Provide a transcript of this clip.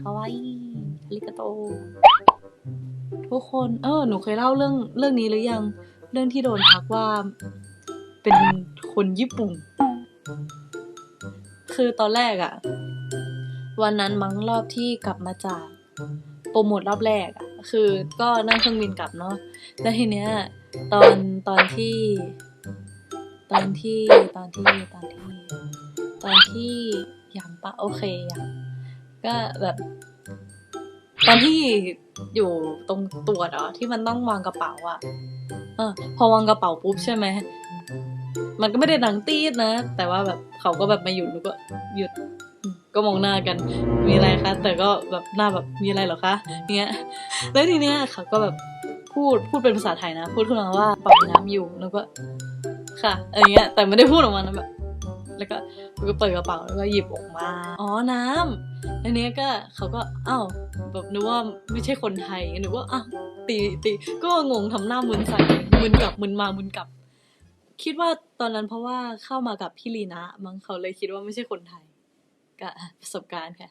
คาวาอิอาริกาโต ทุกคน เออ หนูเคยเล่าเรื่องเรื่องนี้หรือยัง เรื่องที่โดนทักว่า เป็นคนญี่ปุ่น คือตอนแรกอะวันนั้นมั้งรอบที่กลับมาจากโปรโมทรอบแรกอะคือก็นั่งเครื่องบินกลับเนาะ แล้วทีเนี้ย ตอนตอนที่ ตอนที่ตอนที่ตอนที่ ตอนที่ยังปะโอเคยัง ก็แบบตอนที่อยู่ตรงตัวเนาะที่มันต้องวางกระเป๋าอะเออ พอวางกระเป๋าปุ๊บใช่ไหมมันก็ไม่ได้ดังตีดนะ แต่ว่าแบบเขาก็แบบมาหยุดแล้วก็หยุด ก็มองหน้ากัน มีอะไรคะ แต่ก็แบบหน้าแบบมีอะไรเหรอคะเงี้ย แล้วทีเนี้ยเขาก็แบบพูดพูดเป็นภาษาไทยนะ พูดขึ้นมาว่าเป่าน้ำอยู่แล้วก็ ค่ะอะไรเงี้ย แต่ไม่ได้พูดออกมานะแบบ แล้วก็ก็เปิดกระเป๋าแล้วก็หยิบออกมา อ๋อน้ำอันเนี้ยก็เขาก็อ้าวแบบนึกว่าไม่ใช่คนไทยนึกว่าอ้าวตีตีก็งงทำหน้ามึนใส่มึนกลับมึนมามึนกลับ คิดว่าตอนนั้นเพราะว่าเข้ามากับพี่ลีนะมั้งเขาเลยคิดว่าไม่ใช่คนไทยก็ประสบการณ์ค่ะ